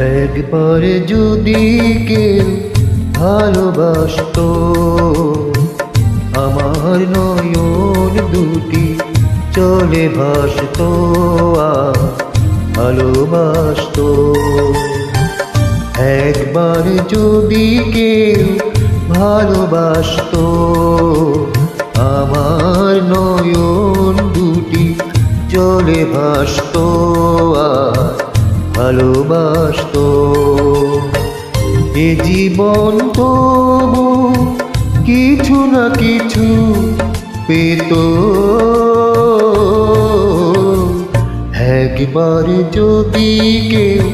একবার যদি কেউ ভালোবাসত, আমার নয়ন দুটি চলে ভাসত ভালোবাসত। একবার যদি কেউ ভালোবাসত, আমার নয়ন দুটি চলে ভাসত আর ভালোবাসত। এ জীবন তবু কিছু না কিছু পেত। একবার যদি কেউ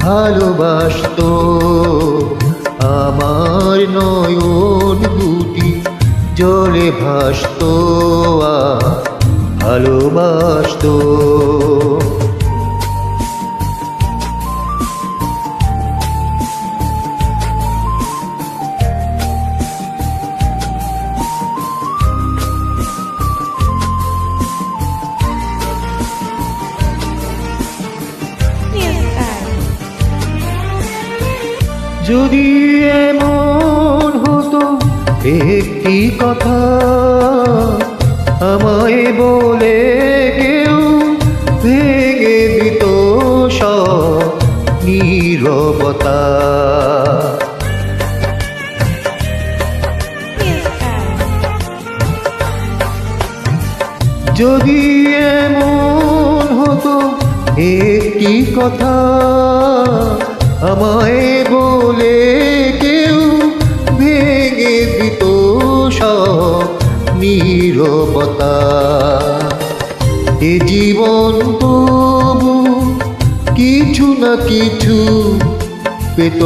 ভালোবাসত, আমার নয়ন দুটি জলে ভাসত ভালোবাসত। যদি এমন হতো, একটি কথা আমায় বলে কেউ ভেঙে দিত নীরবতা। যদি এমন হতো, একটি কথা আমায় বলে কেউ ভেঙে দিত সব এ জীবন তবু কিছু না কিছু পেত।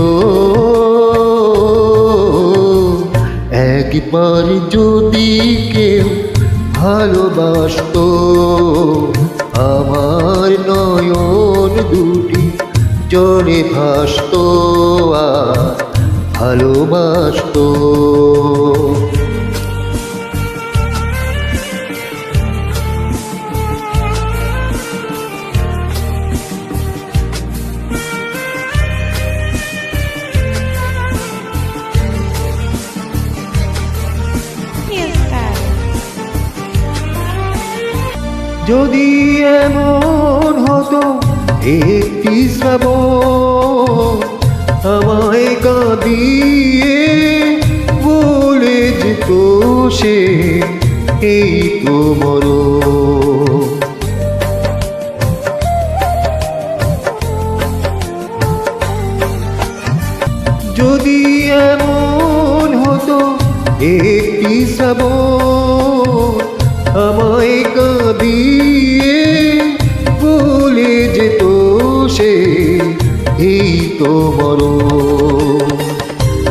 একবার যদি কেউ ভালোবাসত, আমার নয়ন দুটি জলে ভাসত ভালোবাসত। যদি এমন হতো একটি শ্রাবণ আমায় কাঁদিয়ে বলে যেত সে এই তো মরণ। যদি এমন হতো একটি শ্রাবণ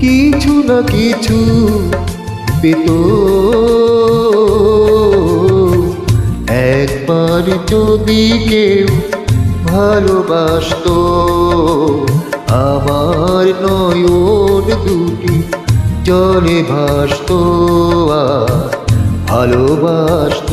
কিছু না কিছু পেত। একবার যদি কেউ ভালোবাসত আমার নয়ন দুটি জলে ভাসত ভালোবাসত।